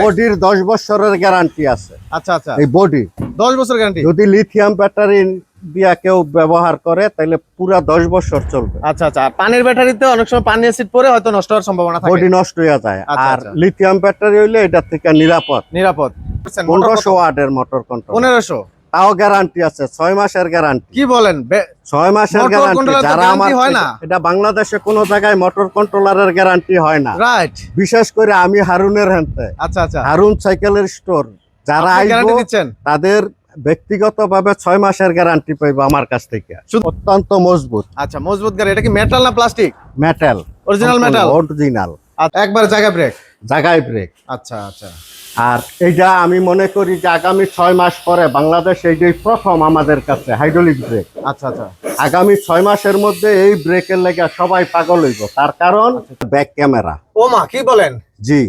বডির দশ বছরের গ্যারান্টি আছে। আচ্ছা আচ্ছা। এই বডি দশ বছর গ্যারান্টি যদি লিথিয়াম ব্যাটারি দিয়া কেউ ব্যবহার করে তাহলে পুরা দশ বছর চলবে। আচ্ছা আচ্ছা। পানির ব্যাটারিতে অনেক সময় পানি অ্যাসিড পরে হয়তো নষ্ট হওয়ার সম্ভাবনা থাকে। বডি নষ্ট হয়ে যায়। আচ্ছা, আর আচ্ছা। লিথিয়াম ব্যাটারি হইলে এটা থেকে নিরাপদ। নিরাপদ। পনেরোশো ওয়াটের মোটর কন্ট্রোল পনেরোশো? তাও গ্যারান্টি আছে ছয় মাসের গ্যারান্টি কি বলেন? ছয় মাসের গ্যারান্টি যারা আমার হয় না। এটা বাংলাদেশে কোনো জায়গায় মোটর কন্ট্রোলারের গ্যারান্টি হয় না। রাইট বিশেষ করে আমি হারুনের হ্যান্তে আচ্ছা আচ্ছা। হারুন সাইকেলের স্টোর যারা আইবো তাদের ব্যক্তিগতভাবে ছয় মাসের গ্যারান্টি পাইবো আমার কাছ থেকে। অত্যন্ত মজবুত। আচ্ছা মজবুত গাড়ি এটা কি মেটাল না plastic metal original metal original একবার জায়গা ব্রেক জাগায় ব্রেক আচ্ছা আচ্ছা। আর এইটা আমি মনে করি যে আগামী ছয় মাস পরে বাংলাদেশ এইটাই প্রথম আমাদের কাছে হাইড্রোলিক ব্রেক আচ্ছা আচ্ছা। আগামী ছয় মাসের মধ্যে এই ব্রেকের লেগে সবাই পাগল হইব। তার কারণ ব্যাক ক্যামেরা ও মা কি বলেন? জি।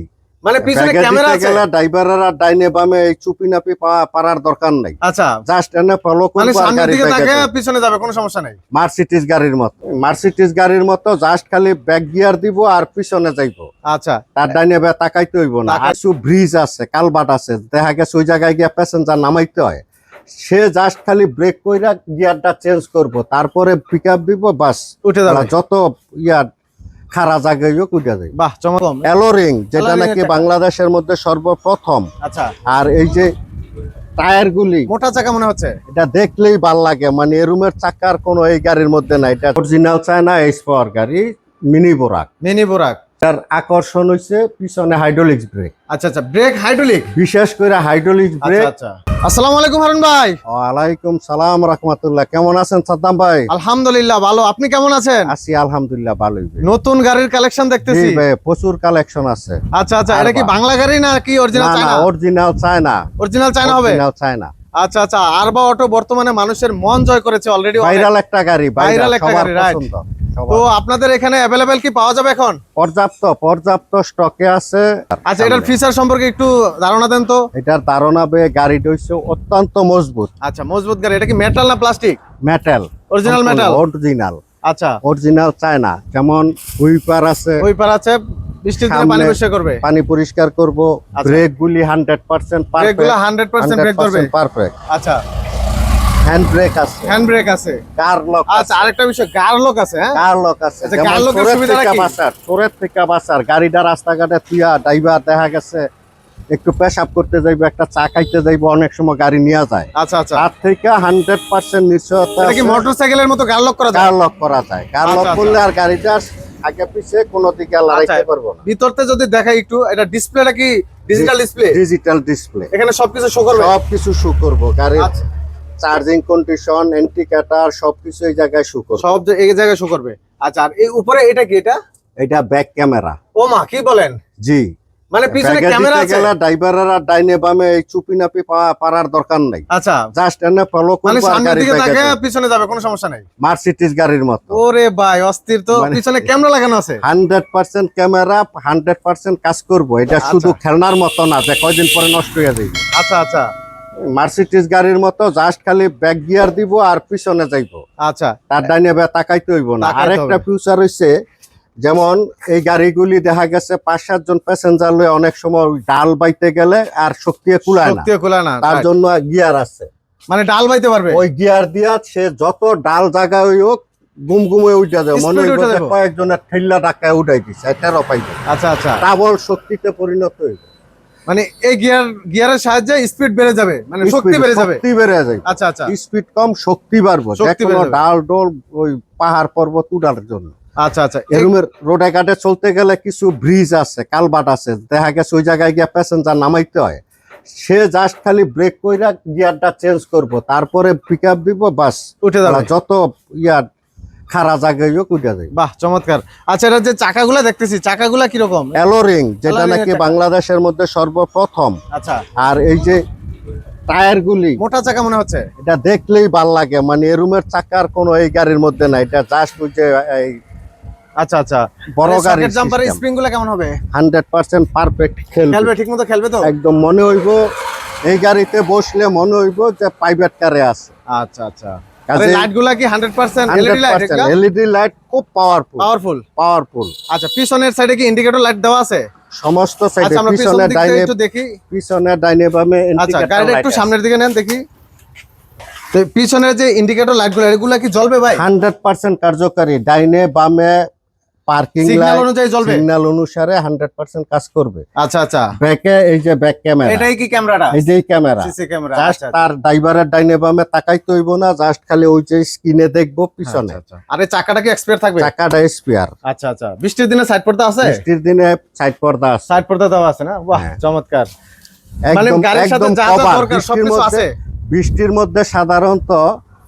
মানে পিছনে ক্যামেরা আছে? ড্রাইভাররা ডাইনে বামে এই চুপি নাপি পারার দরকার নাই। আচ্ছা। জাস্ট এনে ফলো মানে আর সামনের দিকে তাকে পিছনে যাবে কোনো সমস্যা নেই? মার্সিডিজ গাড়ির মতো। মার্সিডিজ গাড়ির মতো জাস্ট খালি ব্যাক গিয়ার দিব আর পিছনে যাইবো। আচ্ছা। তার ডাইনে বে তাকাইতে হইব না। আর ব্রিজ আছে কালবাট আছে। দেখা গেছে ওই জায়গায় গিয়ে প্যাসেঞ্জার নামাইতে হয়। সে জাস্ট খালি ব্রেক কইরা গিয়ারটা চেঞ্জ করব। তারপরে পিক আপ দিব বাস। উঠে যাবে। যত ইয়ার খারা জায়গায় উঠে যাবে বাহ চমকম অ্যালোরিং যেটা নাকি বাংলাদেশের মধ্যে সর্বপ্রথম। আচ্ছা। আর এই যে টায়ার গুলি মোটা চাকা মনে হচ্ছে? এটা দেখলেই ভালো লাগে। মানে এরুমের চাকার কোনো এই গাড়ির মধ্যে নাই। এটা অরিজিনাল চায়না এইচ পাওয়ার গাড়ি মিনি বোরাক মিনি বোরাক তার আকর্ষণ হচ্ছে পিছনে হাইড্রোলিক্স ব্রেক আচ্ছা আচ্ছা ব্রেক হাইড্রোলিক বিশেষ করে হাইড্রোলিক্স আচ্ছা ব্রেক আচ্ছা। আসসালামু আলাইকুম হারুন ভাই। ওয়ালাইকুম সালাম রহমতুল্লাহ। কেমন আছেন সাদ্দাম ভাই? আলহামদুলিল্লাহ ভালো। আপনি কেমন আছেন? আছি আলহামদুলিল্লাহ ভালোই নতুন গাড়ির কালেকশন দেখতেছি। ভাই প্রচুর কালেকশন আছে। আচ্ছা আচ্ছা এটা কি বাংলা গাড়ি না কি original China original China original China হবে? অরিজিনাল চায়না আচ্ছা আচ্ছা আরবা অটো বর্তমানে মানুষের মন জয় করেছে অলরেডি ভাইরাল একটা গাড়ি ভাইরাল একটা গাড়ি, সবার। তো আপনাদের এখানে অ্যাভেলেবেল কি পাওয়া যাবে এখন? পর্যাপ্ত পর্যাপ্ত স্টকে আছে। আচ্ছা এটার ফিচার সম্পর্কে একটু ধারণা দেন তো। এটার ধারণা বে গাড়িটা হচ্ছে অত্যন্ত মজবুত। আচ্ছা মজবুত গাড়ি এটা কি মেটাল না plastic metal original metal original আচ্ছা। অরিজিনাল চায়না যেমন হুইপার আছে। ওই পার আছে। বৃষ্টির দিনে পানি পরিষ্কার করবে? পানি পরিষ্কার করব। আচ্ছা। ব্রেক গুলি হান্ড্রেড পার্সেন্ট ব্রেকগুলো হান্ড্রেড পার্সেন্ট ব্রেক করবে পারফেক্ট আচ্ছা। হ্যান্ড ব্রেক আছে। হ্যান্ড ব্রেক আছে। কার লক আচ্ছা আরেকটা বিষয় গার লোক আছে হ্যাঁ? কার লক আছে। আচ্ছা, কার লকের কি? চোরের থেকে বাঁচার। গাড়িটা রাস্তাঘাটে তুইয়া ড্রাইভার দেখা গেছে একটু পেশাব করতে যাইবো একটা চা খাইতে যাইবো অনেক সময় গাড়ি নিয়ে যায়। আচ্ছা আচ্ছা। তার থেকে হান্ড্রেড পার্সেন্ট নিশ্চয়তা মোটরসাইকেলের মতো গার লক করা যায়? কার লক করা যায়। কার লক আচ্ছা, আচ্ছা। করলে আর গাড়িটা আগে পিছে কোনো দিকে লড়াইতে আচ্ছা। পারব না। ভিতরতে যদি দেখাই একটু এটা ডিসপ্লেটা কি ডিজিটাল ডিসপ্লে ডিজিটাল ডিসপ্লে এখানে সবকিছু শো করবে? সবকিছু শো করব গাড়ির চার্জিং কন্ডিশন ইন্ডিকেটর সবকিছু এই জায়গায় শু করব। সব এই জায়গায় শো করবে। আচ্ছা আর এই উপরে এটা কি এটা? এটা ব্যাক ক্যামেরা ও মা কি বলেন? জি। মানে পিছনে ক্যামেরা আছে? ড্রাইভাররা ডাইনে বামে এই চুপি নাপি পারার দরকার নাই। আচ্ছা। জাস্ট এনে ফলো মানে সামনের দিকে তাকে পিছনে যাবে কোনো সমস্যা নাই? মার্সিডিজ গাড়ির মতো। ওরে ভাই অস্থির তো। মানে- পিছনে ক্যামেরা লাগানো আছে? Hundred percent camera hundred percent কাজ করব। এটা আচ্ছা। শুধু খেলনার মতো না যে কয়দিন পরে নষ্ট হয়ে যাবে। আচ্ছা আচ্ছা। মার্সিডিজ গাড়ির মতো জাস্ট খালি ব্যাক গিয়ার দিব আর পিছনে যাইবো। আচ্ছা। তার ডাইনে বে তাকাইতে হইব না। আরেকটা। ফিউচার হইছে যেমন এই গাড়িগুলি দেখা গেছে পাঁচ সাতজন প্যাসেঞ্জার লয়ে অনেক সময় ডাল বাইতে গেলে আর শক্তি কুলায় না। শক্তিও খোলা না তার. জন্য গিয়ার আছে। মানে ডাল বাইতে পারবে? ওই গিয়ার দিয়া সে যত ডাল জায়গা হই হোক গুম গুমে উঠা যায় মনে Speed হইব উঠে যে কয়েকজনের ঠেল্লা ডাকায় উঠাই দিছে এটারও পাইবে আচ্ছা আচ্ছা। ডাবল শক্তিতে পরিণত হইব। মানে এই গিয়ার গিয়ারের সাহায্যে স্পিড বেড়ে যাবে? মানে শক্তি বেড়ে যাবে? শক্তি বেড়ে যাবে আচ্ছা আচ্ছা। স্পিড কম শক্তি বাড়বে। শক্তি। ডাল ডোল ওই পাহাড় পর্বত উঠার জন্য। আচ্ছা আচ্ছা এরুমের রোডে ঘাটে চলতে গেলে কিছু ব্রিজ আছে কালবাট আছে। দেখা গেছে ওই জায়গায় গিয়ে প্যাসেঞ্জার নামাইতে হয়। সে জাস্ট খালি ব্রেক কইরা গিয়ারটা চেঞ্জ করব তারপরে পিক আপ দিব বাস। উঠে যাবে। যত ইয়ার খারা জায়গায় উঠে যায় বাহ চমৎকার। আচ্ছা এটা যে চাকাগুলা দেখতেছি চাকাগুলা কীরকম? অ্যালোরিং যেটা নাকি বাংলাদেশের মধ্যে সর্বপ্রথম। আচ্ছা। আর এই যে টায়ার গুলি মোটা চাকা মনে হচ্ছে? এটা দেখলেই ভালো লাগে। মানে এরুমের চাকার কোনো এই গাড়ির মধ্যে নাই এটা জাস্ট ওই যে এই আচ্ছা আচ্ছা। বড় গাড়ির জাম্পারের স্প্রিংগুলা কেমন হবে? হান্ড্রেড পার্সেন্ট পারফেক্ট খেলবে। খেলবে ঠিক মতো খেলবে তো? একদম মনে হইব এই গাড়িতে বসলে মনে হইব যে প্রাইভেট কারে আছে। আচ্ছা আচ্ছা। কাজে লাইটগুলা কি hundred percent LED light LED light খুব পাওয়ারফুল পাওয়ারফুল পাওয়ারফুল আচ্ছা পিছনের সাইডে কি ইন্ডিকেটর লাইট দেওয়া আছে? সমস্ত সাইডে পিছনে ডাইনে একটু দেখি। পিছনে ডাইনে বামে আচ্ছা গাড়িটা একটু সামনের দিকে নেন দেখি। তো পিছনের যে ইন্ডিকেটর লাইটগুলো এগুলা কি জ্বলবে ভাই? হান্ড্রেড পার্সেন্ট কার্যকারী। ডাইনে বামে পার্কিং সিগন্যাল অনুযায়ী জ্বলবে? সিগন্যাল অনুসারে হান্ড্রেড পার্সেন্ট কাজ করবে। আচ্ছা আচ্ছা। ব্যাকে এই যে ব্যাক ক্যামেরা। এটাই কি ক্যামেরাটা? এই যে ক্যামেরা। সিসি ক্যামেরা জাস্ট আচ্ছা তার ড্রাইভারের ডাইনে বামে না জাস্ট খালি ওই যে স্ক্রিনে দেখব পিছনে। আচ্ছা আচ্ছা। আরে চাকাটা কি এক্সপায়ার থাকবে? চাকাটা স্পিয়ার আচ্ছা আচ্ছা। বৃষ্টির দিনে সাইড পর্দা আছে? বৃষ্টির দিনে সাইড পর্দা আছে। সাইড পর্দা দেওয়া আছে না? বাহ হ্যাঁ। চমৎকার। মানে গাড়ির সাথে যা যা দরকার সবকিছু আছে। বৃষ্টির মধ্যে সাধারণত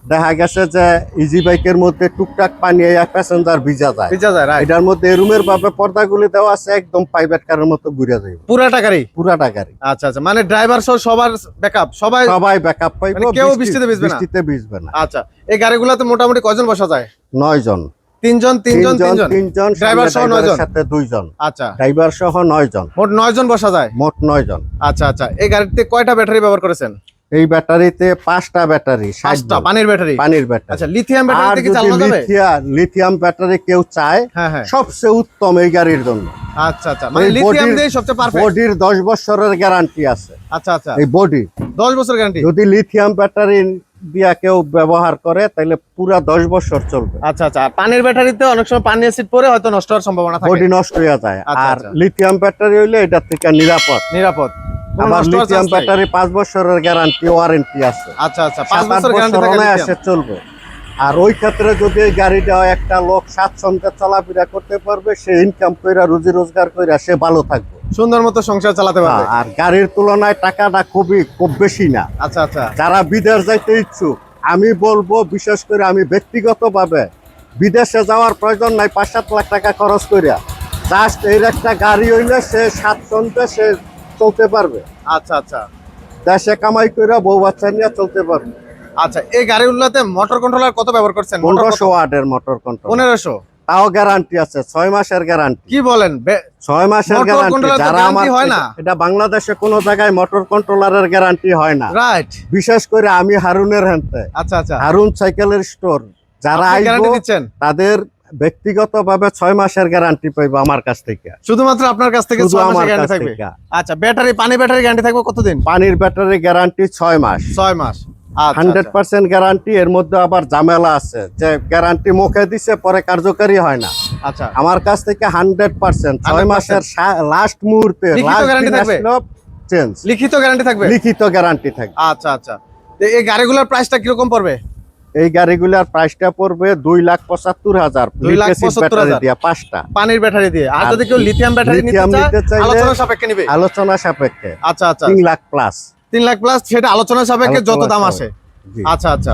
দেখা গেছে যে ইজি বাইকের মধ্যে টুকটাক পানি প্যাসেঞ্জার ভিজা যায়। ভিজা যায় এটার মধ্যে রুমের ভাবে পর্দাগুলি দেওয়া আছে একদম প্রাইভেট কারের মতো ঘুরে যাইব। পুরাটা গাড়ি? পুরাটা গাড়ি। আচ্ছা আচ্ছা মানে ড্রাইভার সহ সবার ব্যাকআপ সবাই সবাই ব্যাকআপ পাইব মানে কেউ বৃষ্টি- বৃষ্টিতে ভিজবে না? বৃষ্টিতে ভিজবে না। আচ্ছা এই গাড়িগুলোতে মোটামুটি কয়জন বসা যায়? নয় জন। তিনজন তিনজন তিনজন তিনজন? ড্রাইভার সহ নয় জন? সাথে দুইজন। আচ্ছা। ড্রাইভার সহ নয় জন মোট নয় জন বসা যায়? মোট নয় জন আচ্ছা আচ্ছা এই গাড়িতে কয়টা ব্যাটারি ব্যবহার করেছেন? এই ব্যাটারিতে পাঁচটা ব্যাটারি পাঁচটা পানির ব্যাটারি? পানির ব্যাটারি। আচ্ছা লিথিয়াম ব্যাটারি কি যদি চালানো যাবে? লিথিয়া- লিথিয়াম ব্যাটারি কেউ চায় হ্যাঁ হ্যাঁ। সবচেয়ে উত্তম এই গাড়ির জন্য। আচ্ছা আচ্ছা মানে লিথিয়াম দিয়ে সবচেয়ে পারফেক্ট বডির দশ বছরের গ্যারান্টি আছে। আচ্ছা আচ্ছা। এই বডি 10 বছর গ্যারান্টি যদি লিথিয়াম ব্যাটারি দিয়া কেউ ব্যবহার করে তাহলে পুরা দশ বছর চলবে। আচ্ছা আচ্ছা পানির ব্যাটারিতে অনেক সময় পানি অ্যাসিড পরে হয়তো নষ্ট হওয়ার সম্ভাবনা থাকে। বডি নষ্ট হয়ে যায়। আচ্ছা, আর আচ্ছা। লিথিয়াম ব্যাটারি হইলে এটার থেকে নিরাপদ। নিরাপদ। আবার লিথিয়াম ব্যাটারি পাঁচ বছরের গ্যারান্টি ওয়ারেন্টি আছে। আচ্ছা আচ্ছা পাঁচ সাত বছর গ্যারান্টি থাকে চলবে। আর ওই ক্ষেত্রে যদি এই গাড়িটা একটা লোক স্বাচ্ছন্দ্যে চলাফেরা করতে পারবে সে ইনকাম কইরা রুজি রোজগার কইরা সে ভালো থাকবে। সুন্দর মতো সংসার চালাতে পারবে। আর গাড়ির তুলনায় টাকাটা খুবই খুব বেশি না। আচ্ছা আচ্ছা। যারা বিদেশ যাইতে ইচ্ছুক আমি বলব বিশেষ করে আমি ব্যক্তিগতভাবে বিদেশে যাওয়ার প্রয়োজন নাই পাঁচ সাত লাখ টাকা খরচ করিয়া জাস্ট এর একটা গাড়ি হইলে সে সাত স্বাচ্ছন্দ্যে সে চলতে পারবে। আচ্ছা আচ্ছা। দেশে কামাই করে বউ বাচ্চা নিয়ে চলতে পারবে। আচ্ছা এই গাড়িগুলোতে মোটর কন্ট্রোলার কত ব্যবহার করছেন? পনেরোশো ওয়াটের মোটর কন্ট্রোল পনেরোশো? তাও গ্যারান্টি আছে ছয় মাসের গ্যারান্টি কি বলেন? ছয় মাসের গ্যারান্টি যারা আমার হয় না। এটা বাংলাদেশে কোনো জায়গায় মোটর কন্ট্রোলারের গ্যারান্টি হয় না। রাইট বিশেষ করে আমি হারুনের হ্যান্তে আচ্ছা আচ্ছা। হারুন সাইকেলের স্টোর যারা আইবো তাদের ব্যক্তিগতভাবে ছয় মাসের গ্যারান্টি পাইবো আমার কাছ থেকে। শুধুমাত্র আপনার কাছ থেকে আমার কাছ আচ্ছা ব্যাটারি পানি ব্যাটারি গ্যারান্টি থাকবে কতদিন? পানির ব্যাটারি গ্যারান্টি ছয় মাস। ছয় মাস। আচ্ছা, হান্ড্রেড আচ্ছা। পার্সেন্ট গ্যারান্টি এর মধ্যে আবার ঝামেলা আছে। যে গ্যারান্টি মুখে দিছে পরে কার্যকারী হয় না। আচ্ছা। আমার কাছ থেকে হান্ড্রেড পার্সেন্ট ছয় মাসের লাস্ট মুহূর্তে? লিখিত গ্যারান্টি থাকবে? লিখিত গ্যারান্টি থাকবে? আচ্ছা আচ্ছা। এই গাড়িগুলোর প্রাইসটা কীরকম পড়বে? এই গাড়িগুলার প্রাইসটা পড়বে দুই লাখ পঁচাত্তর হাজার। পাঁচটা। পানির ব্যাটারি দিয়ে। আর যদি কেউ লিথিয়াম ব্যাটারি নিতে lithium চায় আলোচনা সাপেক্ষে নিবে। আলোচনা সাপেক্ষে। আচ্ছা আচ্ছা। তিন লাখ প্লাস তিন লাখ প্লাস সেটা আলোচনা সাপেক্ষে যত দাম আছে আসে। আচ্ছা আচ্ছা।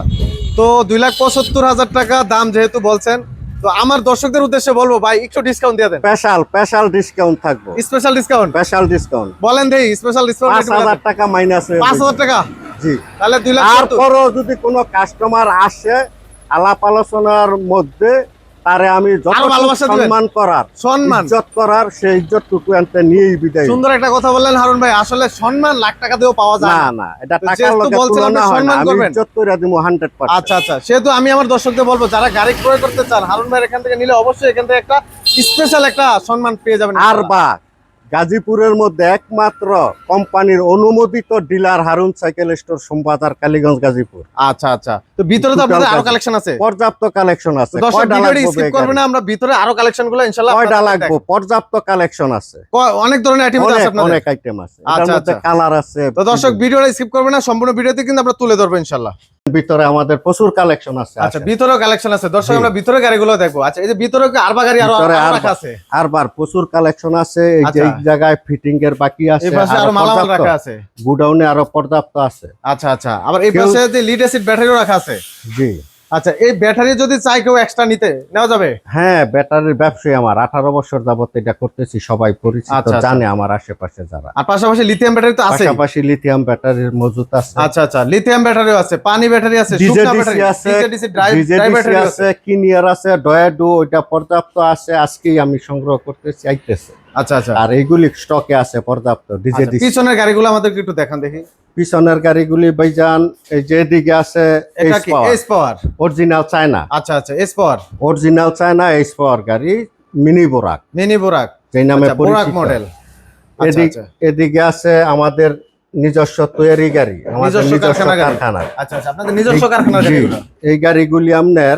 তো দুই লাখ পঁচাত্তর হাজার টাকা দাম যেহেতু বলছেন তো আমার দর্শকদের উদ্দেশ্যে বলব ভাই একটু ডিসকাউন্ট দিয়ে দেন। স্পেশাল স্পেশাল ডিসকাউন্ট থাকবে। স্পেশাল ডিসকাউন্ট স্পেশাল ডিসকাউন্ট বলেন দেই স্পেশাল ডিসকাউন্ট 5000 টাকা মাইনাস হয়ে পাঁচ যাবে। হাজার টাকা? জি। তাহলে 2 লাখ আর তারপরও যদি কোনো কাস্টমার আসে আলাপ আলোচনার মধ্যে তারে আমি যত ভালোবাসা সম্মান করার সম্মান? ইজ্জত করার সেই ইজ্জতটুকু আনতে নিয়েই বিদায়। সুন্দর একটা কথা বললেন হারুন ভাই আসলে সম্মান লাখ টাকা দিয়েও পাওয়া যায় না না। এটা টাকার লগে তুলনা হয় না সম্মান আমি করবেন। ইজ্জত করে দিব হান্ড্রেড আচ্ছা আচ্ছা সেহেতু আমি আমার দর্শকদের বলব যারা গাড়ি ক্রয় করতে চান হারুন ভাই এখান থেকে নিলে অবশ্যই এখান থেকে একটা স্পেশাল একটা সম্মান পেয়ে যাবেন। আর বা গাজীপুরের মধ্যে একমাত্র কোম্পানির অনুমোদিত dealer Harun cycle store Sombazar Kaliganj Gazipur. আচ্ছা আচ্ছা। তো ভিতরে তো আপনাদের আরও কালেকশন আছে? পর্যাপ্ত কালেকশন আছে। দর্শক ভিডিওটি স্কিপ এই করবে গাড়ি? না আমরা ভিতরে আরও কালেকশনগুলো ইনশাআল্লাহ কয়টা লাগবে? পর্যাপ্ত কালেকশন আছে। অনেক ধরনের আইটেম আছে আপনাদের। অনেক আইটেম আছে। আচ্ছা, মধ্যে আচ্ছা। কালার আছে। তো দর্শক ভিডিওটা স্কিপ করবে না সম্পূর্ণ ভিডিওতে কিন্তু আমরা তুলে ধরবো ইনশাআল্লাহ ভিতরে আমাদের প্রচুর কালেকশন আছে আচ্ছা ভিতরে কালেকশন আছে। দর্শক আমরা ভিতরে গাড়িগুলো দেখব। আচ্ছা এই যে ভিতরে আরবা গাড়ি আরও রাখা আছে? আরবার প্রচুর কালেকশন আছে। এই যে আচ্ছা। জায়গায় ফিটিং এর বাকি আছে এই পাশে আরও মালামাল রাখা আছে। গুডাউনে আরও পর্যাপ্ত আছে। আচ্ছা আচ্ছা। আবার এই পাশে যে লিড অ্যাসিড ব্যাটারিও রাখা আছে? জি। আচ্ছা এই ব্যাটারি যদি চাই কেউ এক্সট্রা নিতে নেওয়া যাবে? হ্যাঁ ব্যাটারির ব্যবসায়ী আমার। আঠারো বছর যাবত এটা করতেছি সবাই পরিচিত আচ্ছা, আচ্ছা। জানে আমার আশেপাশে যারা। আর পাশাপাশি লিথিয়াম ব্যাটারি তো আছে পাশাপাশি লিথিয়াম ব্যাটারির মজুত আছে। আচ্ছা আচ্ছা লিথিয়াম ব্যাটারিও আছে পানি ব্যাটারি আছে ডিজেডিসি ব্যাটারি আছে ডিজেডিসি আছে কিনিয়ার আছে ডয়াডু ওইটা পর্যাপ্ত আছে আজকেই আমি সংগ্রহ করতেছি আইতেছে। আচ্ছা আচ্ছা। আর এইগুলি স্টকে আছে পর্যাপ্ত আচ্ছা, ডিজেডিসি পিছনের গাড়িগুলো আমাদেরকে একটু দেখান দেখি। পিছনের গাড়িগুলি ভাইজান এই যে দিকে আছে এস পাওয়ার অরিজিনাল চায়না আচ্ছা আচ্ছা S power original China power গাড়ি মিনি বোরাক মিনি বোরাক যেই নামে আচ্ছা বোরাক মডেল আচ্ছা, এদিক আচ্ছা। এদিকে আছে আমাদের নিজস্ব তৈরি গাড়ি আমাদের নিজস্ব কারখানা আচ্ছা আচ্ছা আপনাদের নিজস্ব কারখানা এই গাড়িগুলি আপনার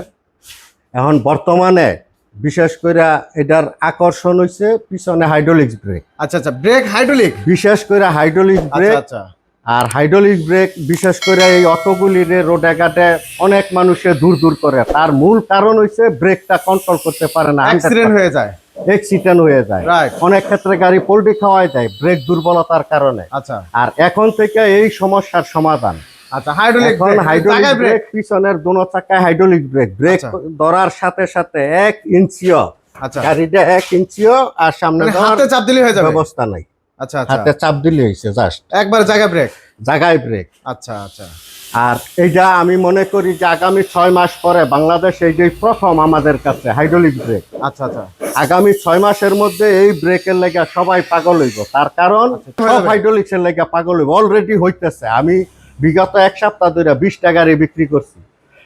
এখন বর্তমানে বিশেষ করে এটার আকর্ষণ হইছে পিছনে হাইড্রোলিক্স ব্রেক আচ্ছা আচ্ছা ব্রেক হাইড্রোলিক বিশেষ করে হাইড্রোলিক্স আচ্ছা ব্রেক আচ্ছা। আর হাইড্রোলিক ব্রেক বিশেষ করে এই অটোগুলির রোডে ঘাটে অনেক মানুষে দূর দূর করে। তার মূল কারণ হইছে ব্রেকটা কন্ট্রোল করতে পারে না। অ্যাক্সিডেন্ট হয়ে যায়। অ্যাক্সিডেন্ট হয়ে যায়। অনেক ক্ষেত্রে গাড়ি পোল্ট্রি খাওয়াই যায় ব্রেক দুর্বলতার কারণে। আচ্ছা। আর এখন থেকে এই সমস্যার সমাধান। আচ্ছা হাইড্রোলিক এখন হাইড্রোলিক ব্রেক পিছনের দোনো চাকায় হাইড্রোলিক ব্রেক ব্রেক আচ্ছা। ধরার সাথে সাথে এক ইঞ্চিও আচ্ছা। গাড়িটা এক ইঞ্চিও আর সামনে মানে হাতে চাপ দিলে হয়ে যাবে। ব্যবস্থা নাই। আচ্ছা আচ্ছা। হাতে চাপ দিলে হয়েছে জাস্ট একবার জায়গা ব্রেক জায়গায় ব্রেক আচ্ছা আচ্ছা। আর এইটা আমি মনে করি যে আগামী ছয় মাস পরে বাংলাদেশ এইটাই প্রথম আমাদের কাছে হাইড্রোলিক ব্রেক আচ্ছা আচ্ছা। আগামী ছয় মাসের মধ্যে এই ব্রেকের লেগে সবাই পাগল হইব। তার কারণ সব হাইড্রোলিক্সের লেগে পাগল হইব। অলরেডি হইতেছে। আমি বিগত এক সপ্তাহ ধরে বিশটা গাড়ি বিক্রি করছি।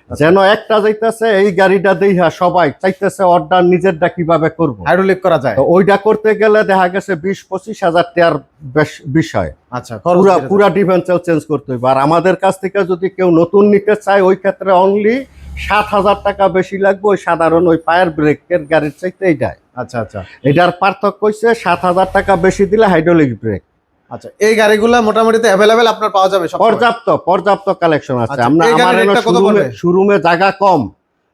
যেন একটা যাইতেছে এই গাড়িটা দেখা সবাই চাইতেছে অর্ডার নিজেরটা কীভাবে করব। হাইড্রোলিক করা যায়। তো ওইটা করতে গেলে দেখা গেছে বিশ পঁচিশ হাজার টাকার বেশ- বিষয়। আচ্ছা পুরা ডিফেন্সেও চেঞ্জ করতে হইব। আর আমাদের কাছ থেকে যদি কেউ নতুন নিতে চায় ওই ক্ষেত্রে অনলি সাত হাজার টাকা বেশি লাগবে ওই সাধারণ ওই পায়ের ব্রেকের গাড়ির চাইতে এইটাই। আচ্ছা আচ্ছা। এটার পার্থক্য হচ্ছে সাত হাজার টাকা বেশি দিলে হাইড্রোলিক ব্রেক আচ্ছা এই গাড়িগুলো মোটামুটি অ্যাভেলেবেল আপনার পাওয়া যাবে পর্যাপ্ত পর্যাপ্ত কালেকশন আছে। আচ্ছা, আমরা আমার গাড়ির রেটটা কত শোরুমে জায়গা কম।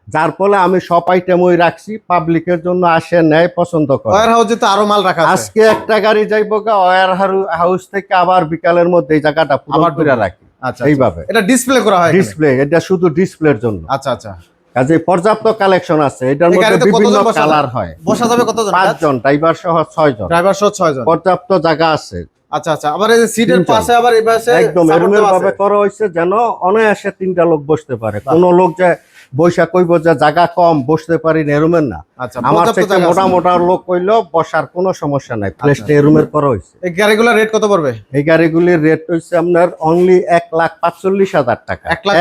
যার ফলে আমি সব আইটেম ওই রাখছি পাবলিকের জন্য আসে নেয় পছন্দ করে। ওয়ার হাউসে তো আরও মাল রাখা আজকে একটা গাড়ি যাইবো গা ওয়ার হাউস থেকে আবার বিকালের মধ্যে এই জায়গাটা আবার রাখি। আচ্ছা আচ্ছা। এইভাবে। এটা ডিসপ্লে করা হয় ডিসপ্লে এটা শুধু ডিসপ্লের জন্য। আচ্ছা আচ্ছা। কাজে পর্যাপ্ত কালেকশন আছে। এটার মধ্যে বিভিন্ন কালার হয়। বসা যাবে কতজন? পাঁচজন ড্রাইভার সহ ছয় জন ড্রাইভার সহ ছয় জন পর্যাপ্ত জায়গা আছে। আচ্ছা আচ্ছা আবার এই সিটের পাশে আবার এই পাশে একদম এরমের ভাবে করা হয়েছে যেন অনায়াসে তিনটা লোক বসতে পারে। লোক যে বৈশা কইব যে জায়গা কম বসতে পারি না এরমের না। আচ্ছা আমার থেকে মোটা মোটা লোক কইলেও বসার কোনো সমস্যা নাই। প্লেসটা এরমের করা হয়েছে। এই গাড়িগুলোর রেট কত পড়বে? এই গাড়িগুলির রেট হচ্ছে আপনার অনলি এক লাখ পাঁচচল্লিশ হাজার টাকা। এক লাখ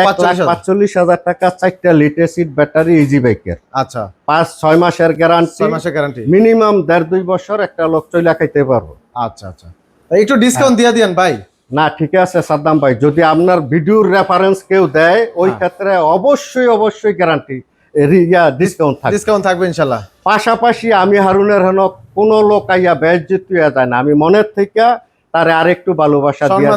পাঁচচল্লিশ হাজার। টাকা চারটা লিটার সিট ব্যাটারি ইজি বাইকের আচ্ছা। পাঁচ ছয় মাসের গ্যারান্টি ছয় মাসের গ্যারান্টি মিনিমাম দেড় দুই বছর একটা লোক চলে খাইতে পারব। আচ্ছা আচ্ছা। একটু ডিসকাউন্ট দিয়ে দিয়েন ভাই। না ঠিক আছে সাদ্দাম ভাই। যদি আপনার ভিডিওর রেফারেন্স কেউ দেয় ওই হ্যাঁ। ক্ষেত্রে অবশ্যই অবশ্যই গ্যারান্টি ডিসকাউন্ট থাকবে। ডিসকাউন্ট থাকবে ইনশাল্লাহ। পাশাপাশি আমি হারুনের হেন কোনো লোক আইয়া হইয়া যায় না। আমি মনের থেকে তারে আরেকটু ভালোবাসা দিয়া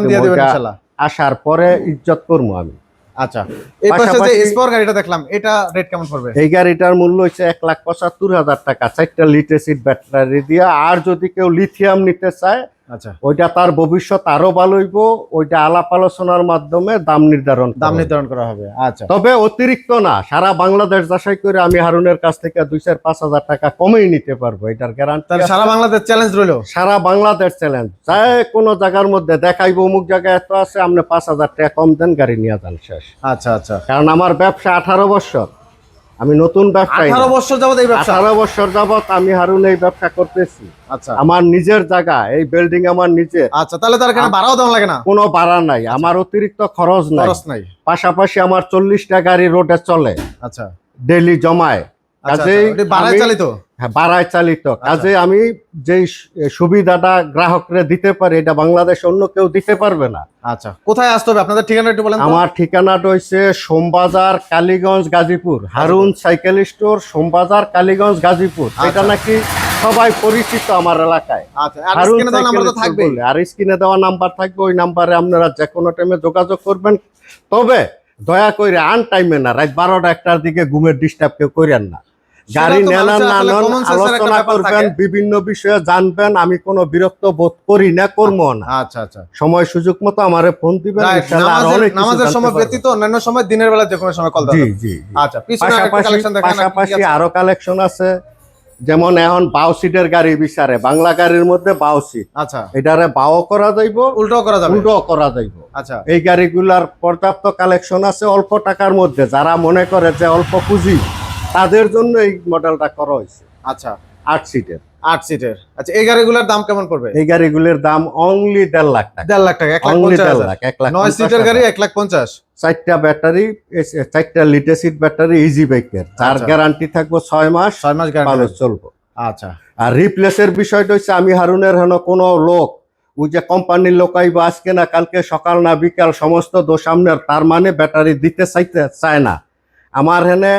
আসার পরে ইজ্জত করব আমি। আচ্ছা। এই পাশে যে স্পোর গাড়িটা দেখলাম এটা রেট কেমন পড়বে? এই গাড়িটার মূল্য হচ্ছে এক লাখ পঁচাত্তর হাজার টাকা। চারটা লিটার সিট ব্যাটারি দিয়া। আর যদি কেউ লিথিয়াম নিতে চায় আচ্ছা। ওইটা তার ভবিষ্যৎ আরও ভালো হইব ওইটা আলাপ আলোচনার মাধ্যমে দাম নির্ধারণ দাম নির্ধারণ করা হবে আচ্ছা। তবে অতিরিক্ত না সারা বাংলাদেশ যাচাই করে আমি হারুনের কাছ থেকে দুই চার পাঁচ হাজার টাকা কমেই নিতে পারব এটার গ্যারান্টি সারা বাংলাদেশ চ্যালেঞ্জ রইল? সারা বাংলাদেশ চ্যালেঞ্জ যে কোনো জায়গার মধ্যে দেখাইবো অমুক জায়গায় এত আছে আপনি পাঁচ হাজার টাকা কম দেন গাড়ি নিয়ে যান শেষ। আচ্ছা আচ্ছা। কারণ আমার ব্যবসা আঠারো বছর। আমি নতুন ব্যবসায়ী আঠারো বছর যাবত এই ব্যবসা। আঠারো বছর যাবত আমি হারুন এই ব্যবসা করতেছি। আচ্ছা। আমার নিজের জায়গা এই বিল্ডিং আমার নিজের আচ্ছা তাহলে তার এখানে ভাড়াও দেওয়া লাগে না? কোনো ভাড়া নাই আমার অতিরিক্ত খরচ নাই। খরচ নাই। পাশাপাশি আমার চল্লিশটা গাড়ি রোডে চলে। আচ্ছা। ডেলি জমায়। কাজেই আচ্ছা, বাড়ায় চালিত? হ্যাঁ, বাড়ায় চালিত। কাজে আমি যেই সুবিধাটা গ্রাহকরে দিতে পারি এটা বাংলাদেশ অন্য কেউ দিতে পারবে না। আচ্ছা কোথায় আসতে হবে? আপনাদের ঠিকানা একটু বলেন আমার ঠিকানাটা হচ্ছে Sombazar Kaliganj Gazipur. Harun cycle store Sombazar Kaliganj Gazipur. এটা আচ্ছা। নাকি সবাই পরিচিত আমার এলাকায়। আচ্ছা আর স্ক্রিনে দেওয়া নাম্বার থাকবে ওই নাম্বারে আপনারা যে কোনো টাইমে যোগাযোগ করবেন। তবে দয়া করে আন টাইমে না রাত বারোটা একটার দিকে ঘুমের ডিস্টার্ব কেউ করেন না। গাড়ি সেটা তো নেন মানুষের না আসলে নেন common sense এর একটা আলোচনা করবেন বিভিন্ন বিষয়ে জানবেন আমি কোনো বিরক্ত বোধ করি না করব না। আচ্ছা আচ্ছা সময় সুযোগ মতো আমারে ফোন দিবেন নামাজের সময় ব্যতীত অন্যান্য সময় দিনের বেলা যে কোনো সময় কল জি জি। আচ্ছা পাশাপাশি আরও কালেকশন আছে? যেমন এখন বাউ সিটের গাড়ি বিচারে বাংলা গাড়ির মধ্যে বাউ সিট। আচ্ছা। এটারে বাও করা যাইব উল্টো করা যাবে? উল্টো করা যাইব। আচ্ছা। এই গাড়িগুলার পর্যাপ্ত কালেকশন আছে অল্প টাকার মধ্যে। যারা মনে করে যে অল্প পুঁজি তাদের জন্য এই মডেলটা করা হয়েছে। আচ্ছা। আট সিটের আট সিটের আচ্ছা এই গাড়িগুলোর দাম কেমন পড়বে? এই গাড়িগুলির দাম অনলি দেড় লাখ টাকা। দেড় লাখ টাকা এক লাখ এক লাখ নয় সিটের গাড়ি এক লাখ পঞ্চাশ। চারটা ব্যাটারি চারটা লিটার সিট ব্যাটারি ইজি বাইকের আচ্ছা। গ্যারান্টি থাকব ছয় মাস ছয় মাস ভালো গ্যারান্টি চলবো। আচ্ছা। আর রিপ্লেসের বিষয়টা হচ্ছে আমি হারুনের হেন কোনো লোক ওই যে কোম্পানির লোক আইব আজকে না কালকে সকাল না বিকাল সমস্ত দোষ সামনের তার মানে ব্যাটারি দিতে চাইতে চায় না। আমার হেনে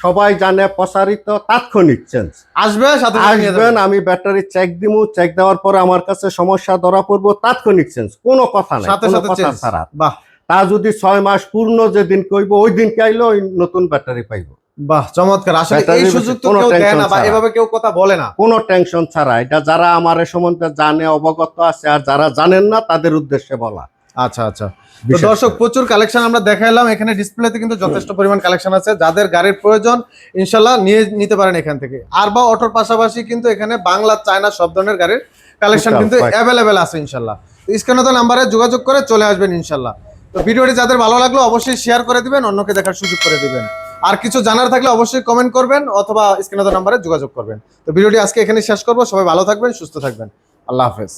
সবাই জানে প্রসারিত তাৎক্ষণিক চেঞ্জ আসবে সাথে আসবেন আমি ব্যাটারি চেক দিমু চেক দেওয়ার পরে আমার কাছে সমস্যা ধরা পড়ব তাৎক্ষণিক চেঞ্জ কোনো কথা নাই সাথে সাথে কথা ছাড়া। বাহ। তা যদি ছয় মাস পূর্ণ যেদিন কইব ওই দিন ওই নতুন ব্যাটারি পাইবো। বাহ চমৎকার। আসলে এই সুযোগ তো কেউ দেয় না বা এভাবে কেউ কথা বলে না। কোনো টেনশন ছাড়া। এটা যারা আমার সম্বন্ধে জানে অবগত আছে আর যারা জানেন না তাদের উদ্দেশ্যে বলা। আচ্ছা আচ্ছা। তো দর্শক প্রচুর কালেকশন আমরা দেখাইলাম। এখানে ডিসপ্লেতে কিন্তু যথেষ্ট পরিমাণ কালেকশন আছে। যাদের গাড়ির প্রয়োজন ইনশাল্লাহ নিয়ে নিতে পারেন এখান থেকে। আর বা অটোর পাশাপাশি কিন্তু এখানে বাংলা চায়না সব ধরনের গাড়ির কালেকশন কিন্তু অ্যাভেলেবেল আছে ইনশাল্লাহ। তো স্ক্রিনে তো নাম্বারে যোগাযোগ করে চলে আসবেন ইনশাল্লাহ। তো ভিডিওটি যাদের ভালো লাগল অবশ্যই শেয়ার করে দিবেন অন্যকে দেখার সুযোগ করে দিবেন। আর কিছু জানার থাকলে অবশ্যই কমেন্ট করবেন অথবা স্ক্রিনে তো নাম্বারে যোগাযোগ করবেন। তো ভিডিওটি আজকে এখানে শেষ করব। সবাই ভালো থাকবেন সুস্থ থাকবেন। আল্লাহ হাফেজ।